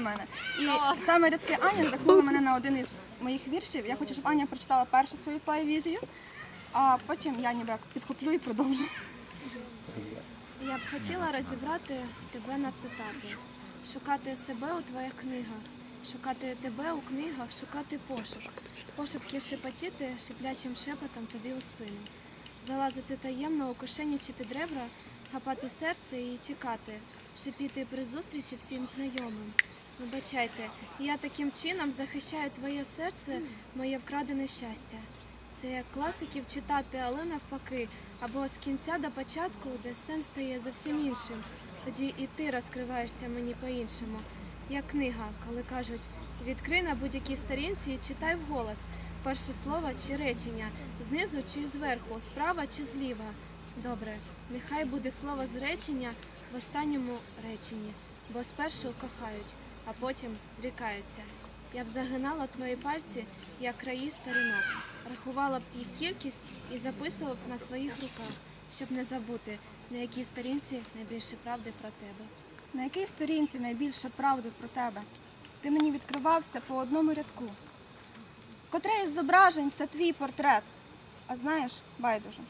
на мене. І саме рядки Ані надихнули мене на один із моїх віршів. Я хочу, щоб Аня прочитала першу свою поезію, а потім я ніби підхоплю і продовжу. Я б хотіла розібрати тебе на цитати, шукати себе у твоїх книгах, шукати тебе у книгах, шукати пошук, пошепки шепотіти шиплячим шепотом тобі у спину, залазити таємно у кишені чи під ребра, хапати серце і тікати, шипіти при зустрічі всім знайомим. Вибачайте, я таким чином захищаю твоє серце, моє вкрадене щастя. Це як класиків читати, але навпаки, або з кінця до початку, де сенс стає зовсім іншим. Тоді і ти розкриваєшся мені по-іншому. Як книга, коли кажуть, відкрий на будь-якій сторінці і читай вголос. Перше слово чи речення, знизу чи зверху, справа чи зліва. Добре, нехай буде слово з речення в останньому реченні, бо спершу кохають, а потім зрікаються. Я б загинала твої пальці, як краї сторінок, рахувала б їх кількість і записувала б на своїх руках, щоб не забути, на якій сторінці найбільше правди про тебе. На якій сторінці найбільше правди про тебе? Ти мені відкривався по одному рядку. Котре із зображень це твій портрет. А знаєш, байдуже,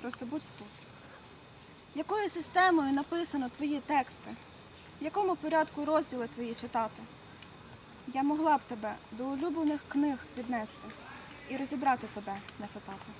просто будь тут. Якою системою написано твої тексти? В якому порядку розділи твої читати? Я могла б тебе до улюблених книг піднести і розібрати тебе на цитати.